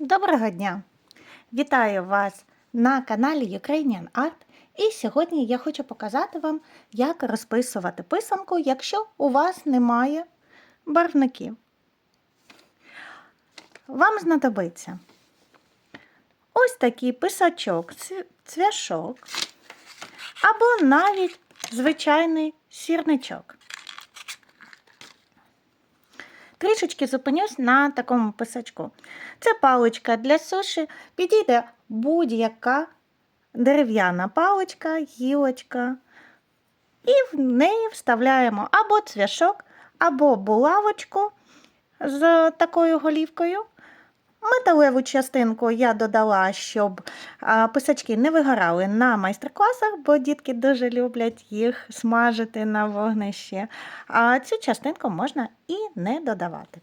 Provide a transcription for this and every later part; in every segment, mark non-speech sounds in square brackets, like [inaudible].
Доброго дня! Вітаю вас на каналі Ukrainian Art. І сьогодні я хочу показати вам, як розписувати писанку, якщо у вас немає барвників. Вам знадобиться ось такий писачок, цвяшок, або навіть звичайний сірничок. Трішечки зупинюсь на такому писачку. Це паличка для суші. Підійде будь-яка дерев'яна паличка, гілочка. І в неї вставляємо або цвяшок, або булавочку з такою голівкою. Металеву частинку я додала, щоб писачки не вигорали на майстер-класах, бо дітки дуже люблять їх смажити на вогнищі. А цю частинку можна і не додавати.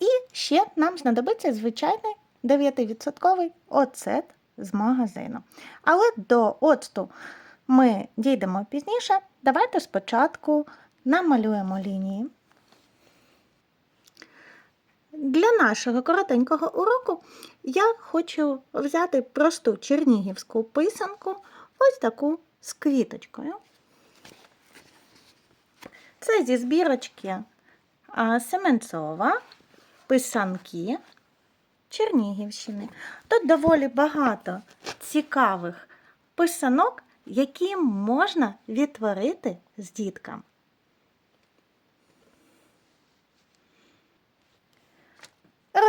І ще нам знадобиться звичайний 9% оцет з магазину. Але до оцту ми дійдемо пізніше. Давайте спочатку намалюємо лінії. Для нашого коротенького уроку я хочу взяти просту чернігівську писанку, ось таку з квіточкою. Це зі збірочки Семенцова, писанки Чернігівщини. Тут доволі багато цікавих писанок, які можна відтворити з дітками.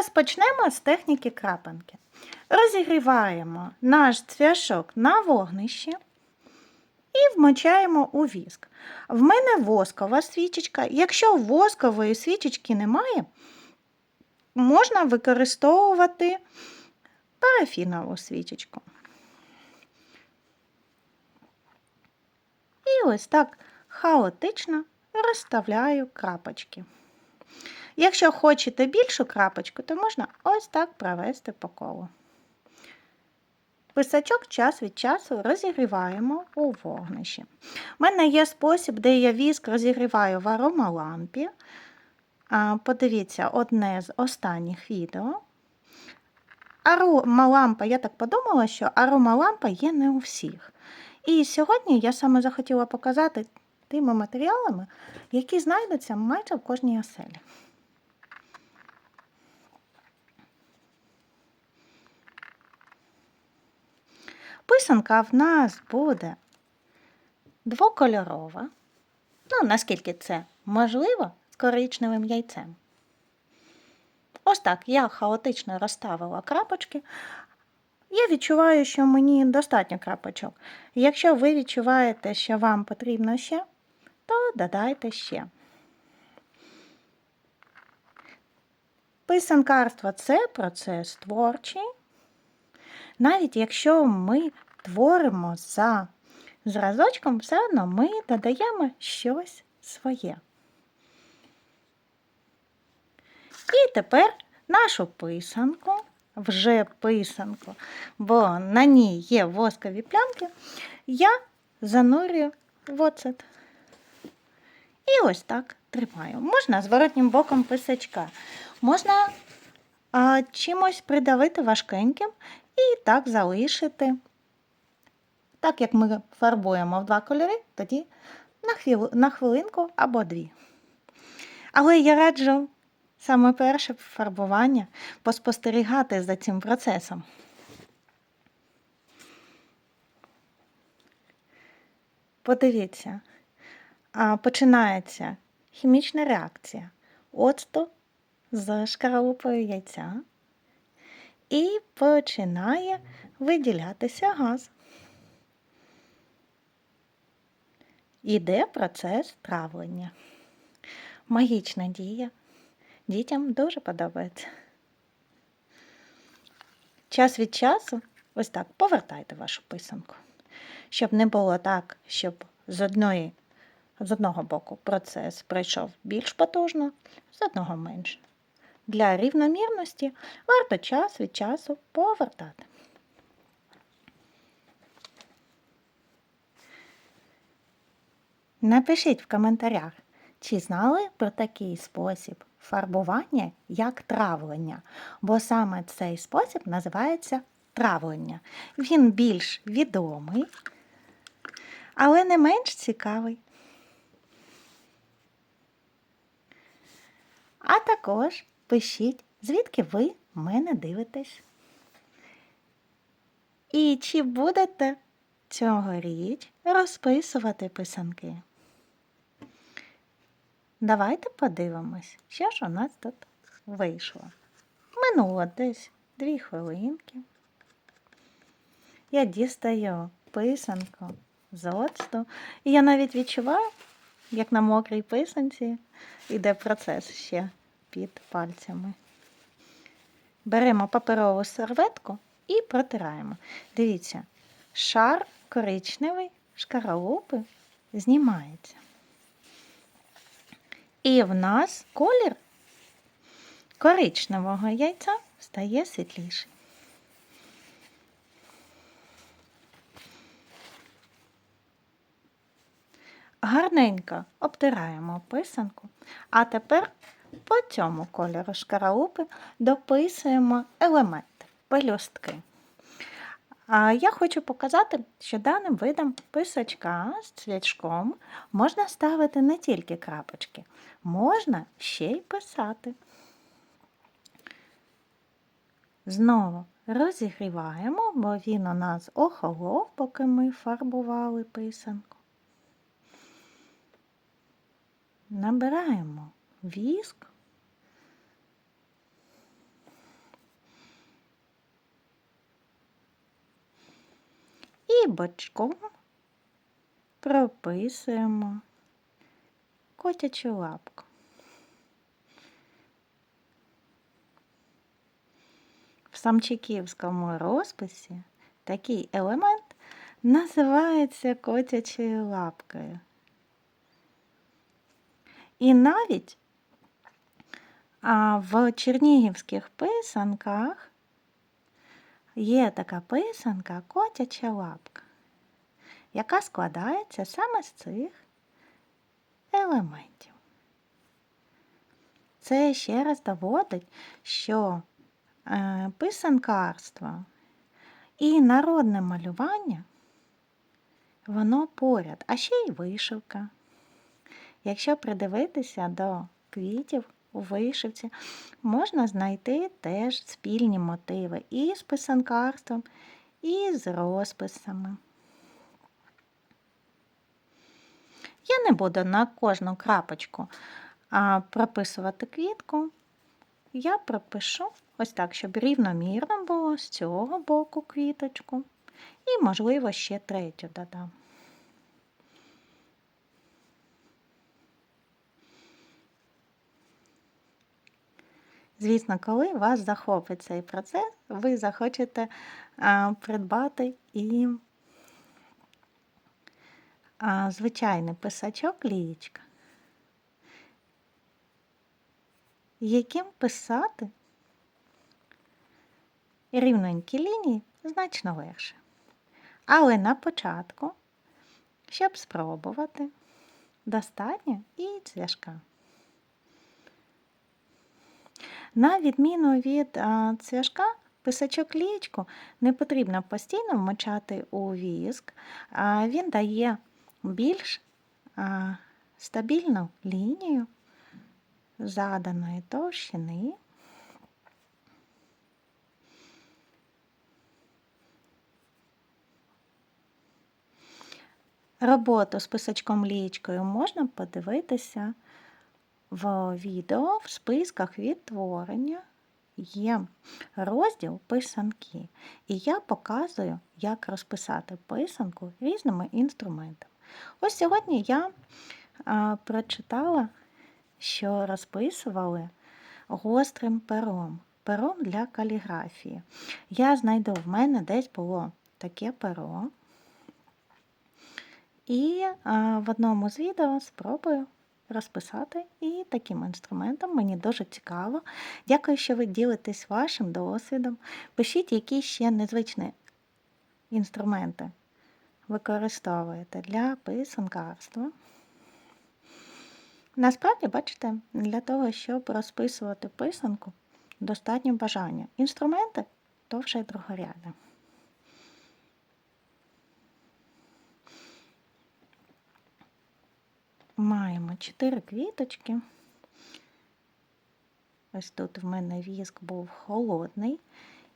Розпочнемо з техніки крапанки. Розігріваємо наш цвяшок на вогнищі і вмочаємо у віск. В мене воскова свічечка. Якщо воскової свічечки немає, можна використовувати парафінову свічечку. І ось так хаотично розставляю крапочки. Якщо хочете більшу крапочку, то можна ось так провести по колу. Писачок час від часу розігріваємо у вогнищі. У мене є спосіб, де я віск розігріваю в аромалампі. Подивіться одне з останніх відео. Аромалампа, я так подумала, що аромалампа є не у всіх. І сьогодні я саме захотіла показати тими матеріалами, які знайдуться майже в кожній оселі. Писанка в нас буде двокольорова. Ну, наскільки це можливо, з коричневим яйцем. Ось так я хаотично розставила крапочки. Я відчуваю, що мені достатньо крапочок. Якщо ви відчуваєте, що вам потрібно ще, то додайте ще. Писанкарство це процес творчий. Навіть якщо ми творимо за зразочком, все одно ми додаємо щось своє. І тепер нашу писанку, вже писанку, бо на ній є воскові плямки, я занурюю в оцет. І ось так тримаю. Можна зворотнім боком писачка. Можна а, чимось придавити важкеньким і так залишити. Так як ми фарбуємо в два кольори, тоді на, хвилинку або дві. Але я раджу саме перше фарбування поспостерігати за цим процесом. Подивіться, починається хімічна реакція оцту з шкаралупою яйця і починає виділятися газ. Іде процес травлення. Магічна дія. Дітям дуже подобається. Час від часу ось так повертайте вашу писанку, щоб не було так, щоб з одної, з одного боку процес пройшов більш потужно, з одного менше. Для рівномірності варто час від часу повертати. Напишіть в коментарях, чи знали про такий спосіб фарбування як травлення, бо саме цей спосіб називається травлення. Він більш відомий, але не менш цікавий. А також пишіть, звідки ви мене дивитесь. І чи будете цьогоріч розписувати писанки? Давайте подивимось, що ж у нас тут вийшло. Минуло десь дві хвилинки. Я дістаю писанку з оцту. І я навіть відчуваю, як на мокрій писанці йде процес ще під пальцями. Беремо паперову серветку і протираємо. Дивіться, шар коричневий, шкаралупи знімається. І в нас колір коричневого яйця стає світліший. Гарненько обтираємо писанку, а тепер по цьому кольору шкаралупи дописуємо елементи, пелюстки. Я хочу показати, що даним видом писачка з цвячком можна ставити не тільки крапочки, можна ще й писати. Знову розігріваємо, бо він у нас охолов, поки ми фарбували писанку. Набираємо віск. І бочком прописуємо котячу лапку. В самчиківському розписі такий елемент називається котячою лапкою. І навіть а, в чернігівських писанках є така писанка котяча лапка, яка складається саме з цих елементів. Це ще раз доводить, що е, писанкарство і народне малювання воно поряд, а ще й вишивка. Якщо придивитися до квітів у вишивці, можна знайти теж спільні мотиви і з писанкарством, і з розписами. Я не буду на кожну крапочку прописувати квітку. Я пропишу ось так, щоб рівномірно було з цього боку квіточку. І, можливо, ще третю додам. Звісно, коли вас захопить цей процес, ви захочете а, придбати і а, звичайний писачок лієчка, яким писати рівненькі лінії значно легше. Але на початку, щоб спробувати, достатньо і цвяшка. На відміну від цвяшка, писачок лієчку не потрібно постійно вмочати у віск, а він дає більш стабільну лінію заданої товщини. Роботу з писачком лієчкою можна подивитися в відео в списках відтворення є розділ писанки. І я показую, як розписати писанку різними інструментами. Ось сьогодні я а, прочитала, що розписували гострим пером, пером для каліграфії. Я знайду, в мене десь було таке перо. І а, в одному з відео спробую розписати і таким інструментом мені дуже цікаво. Дякую, що ви ділитесь вашим досвідом. Пишіть, які ще незвичні інструменти використовуєте для писанкарства. Насправді, бачите, для того, щоб розписувати писанку, достатньо бажання. Інструменти то вже другорядне. Маємо 4 квіточки. Ось тут в мене віск був холодний,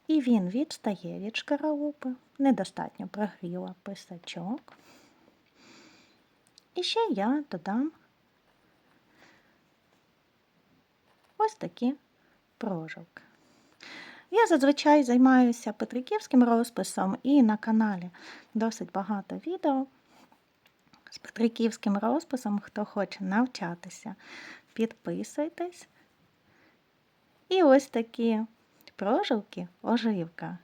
і він відстає від шкаралупи, недостатньо прогріла писачок. І ще я додам ось такі прожилки. Я зазвичай займаюся петриківським розписом і на каналі досить багато відео з петриківським розписом. Хто хоче навчатися, підписуйтесь. І ось такі прожилки, оживка,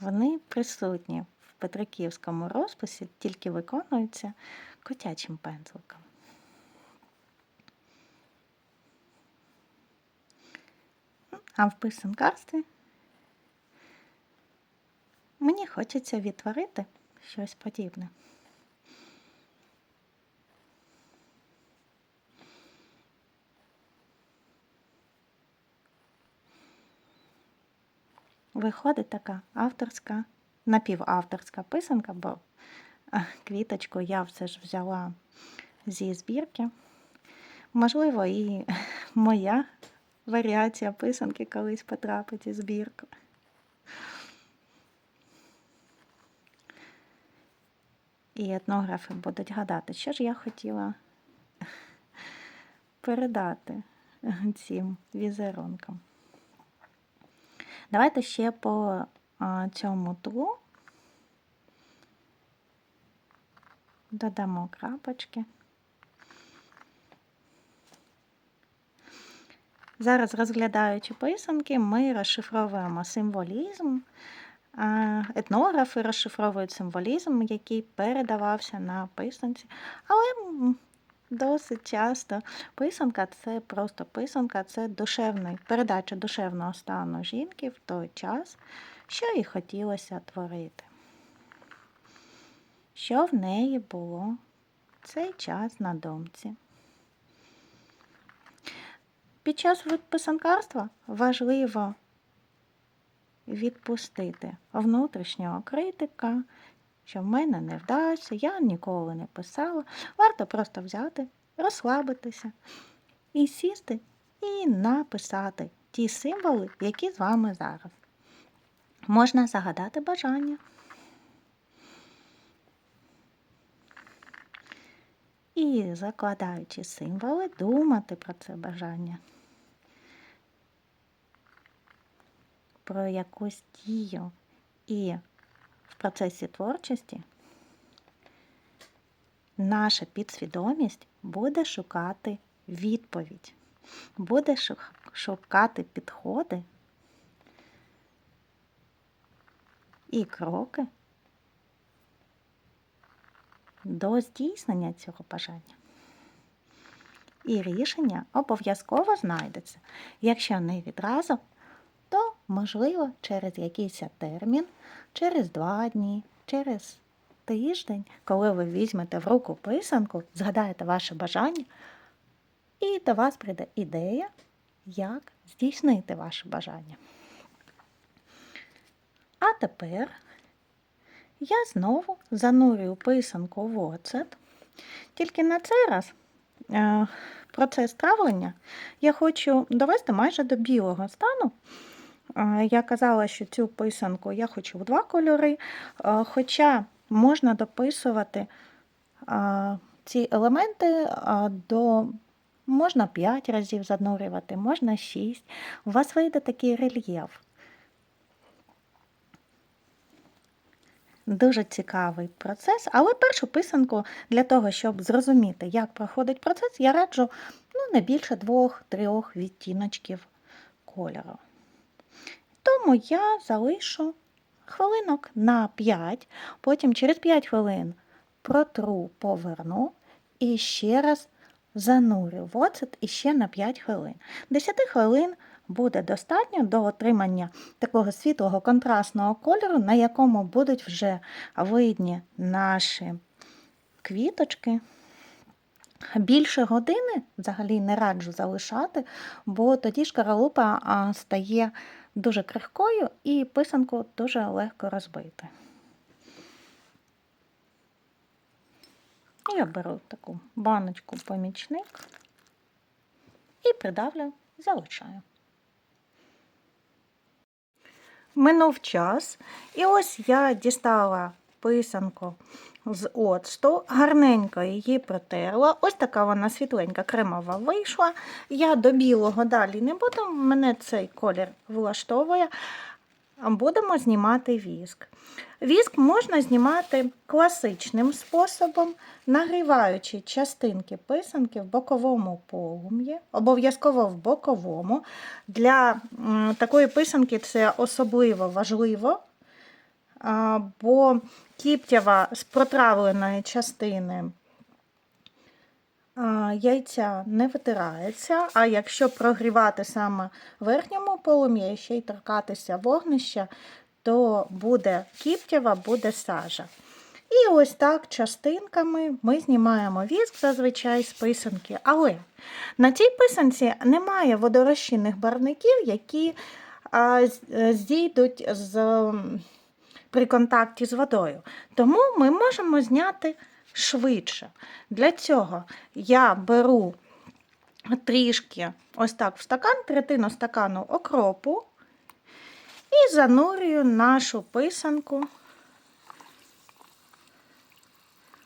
вони присутні в петриківському розписі, тільки виконуються котячим пензликом. А в писанкарстві мені хочеться відтворити щось подібне. Виходить така авторська, напівавторська писанка, бо квіточку я все ж взяла зі збірки. Можливо, і [laughs] моя варіація писанки колись потрапить у збірку. І етнографи будуть гадати, що ж я хотіла [laughs] передати цим візерункам. Давайте ще по цьому тлу додамо крапочки. Зараз, розглядаючи писанки, ми розшифровуємо символізм. Етнографи розшифровують символізм, який передавався на писанці. Але досить часто писанка це просто писанка, це душевний, передача душевного стану жінки в той час, що їй хотілося творити. Що в неї було цей час на думці. Під час писанкарства важливо відпустити внутрішнього критика, що в мене не вдасться, я ніколи не писала. Варто просто взяти, розслабитися і сісти, і написати ті символи, які з вами зараз. Можна загадати бажання. І закладаючи символи, думати про це бажання. Про якусь дію і в процесі творчості наша підсвідомість буде шукати відповідь, буде шукати підходи і кроки до здійснення цього бажання. І рішення обов'язково знайдеться. Якщо не відразу, то, можливо, через якийсь термін, через два дні, через тиждень, коли ви візьмете в руку писанку, згадаєте ваше бажання, і до вас прийде ідея, як здійснити ваше бажання. А тепер я знову занурюю писанку в оцет. Тільки на цей раз е, процес травлення я хочу довести майже до білого стану. Я казала, що цю писанку я хочу в два кольори, хоча можна дописувати ці елементи до. Можна 5 разів занурювати, можна 6. У вас вийде такий рельєф. Дуже цікавий процес, але першу писанку для того, щоб зрозуміти, як проходить процес, я раджу ну, не більше двох-трьох відтіночків кольору. Тому я залишу хвилинок на 5, потім через 5 хвилин протру, поверну і ще раз занурю в оцет і ще на 5 хвилин. 10 хвилин буде достатньо до отримання такого світлого контрастного кольору, на якому будуть вже видні наші квіточки. Більше години взагалі не раджу залишати, бо тоді шкаралупа стає дуже крихкою і писанку дуже легко розбити. Я беру таку баночку помічник і придавлю, залишаю. Минув час, і ось я дістала писанку з оцту, гарненько її протерла. Ось така вона світленька, кремова вийшла. Я до білого далі не буду, мене цей колір влаштовує. Будемо знімати віск. Віск можна знімати класичним способом, нагріваючи частинки писанки в боковому полум'ї, обов'язково в боковому. Для такої писанки це особливо важливо, бо кіптява з протравленої частини яйця не витирається, а якщо прогрівати саме верхньому полум'ї і ще й торкатися вогнища, то буде кіптява, буде сажа. І ось так частинками ми знімаємо віск зазвичай з писанки. Але на цій писанці немає водорозчинних барвників, які а, е, зійдуть з, м, при контакті з водою. Тому ми можемо зняти швидше. Для цього я беру трішки ось так в стакан, третину стакану окропу і занурюю нашу писанку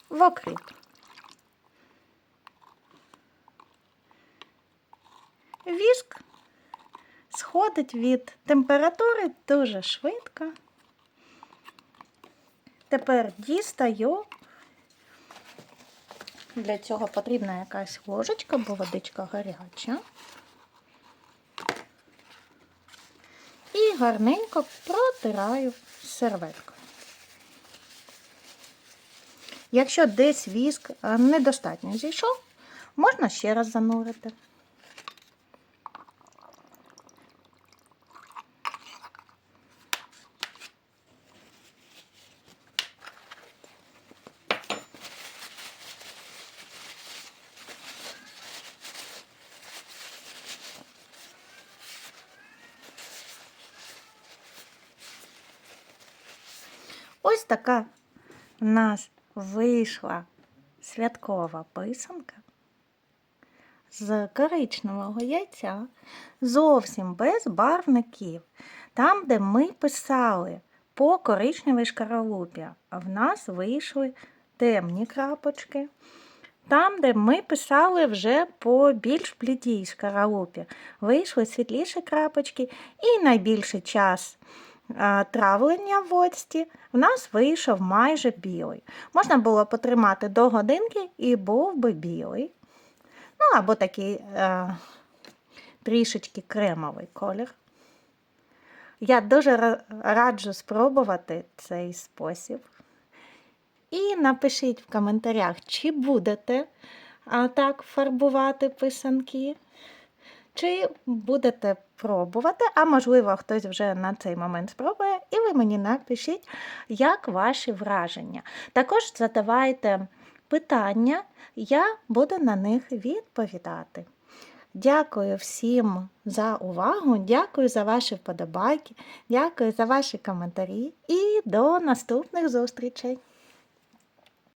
в окріп. Віск сходить від температури дуже швидко. Тепер дістаю. Для цього потрібна якась ложечка, бо водичка гаряча. І гарненько протираю серветкою. Якщо десь віск е, недостатньо зійшов, можна ще раз занурити. Така в нас вийшла святкова писанка з коричневого яйця, зовсім без барвників. Там, де ми писали по коричневій шкаралупі, в нас вийшли темні крапочки. Там, де ми писали вже по більш блідій шкаралупі, вийшли світліші крапочки, і найбільший час травлення в оцті в нас вийшов майже білий. Можна було потримати до годинки і був би білий. Ну, або такий е, трішечки кремовий колір. Я дуже раджу спробувати цей спосіб. І напишіть в коментарях, чи будете так фарбувати писанки, чи будете пробувати, а можливо, хтось вже на цей момент спробує, і ви мені напишіть, як ваші враження. Також задавайте питання, я буду на них відповідати. Дякую всім за увагу, дякую за ваші вподобайки, дякую за ваші коментарі і до наступних зустрічей!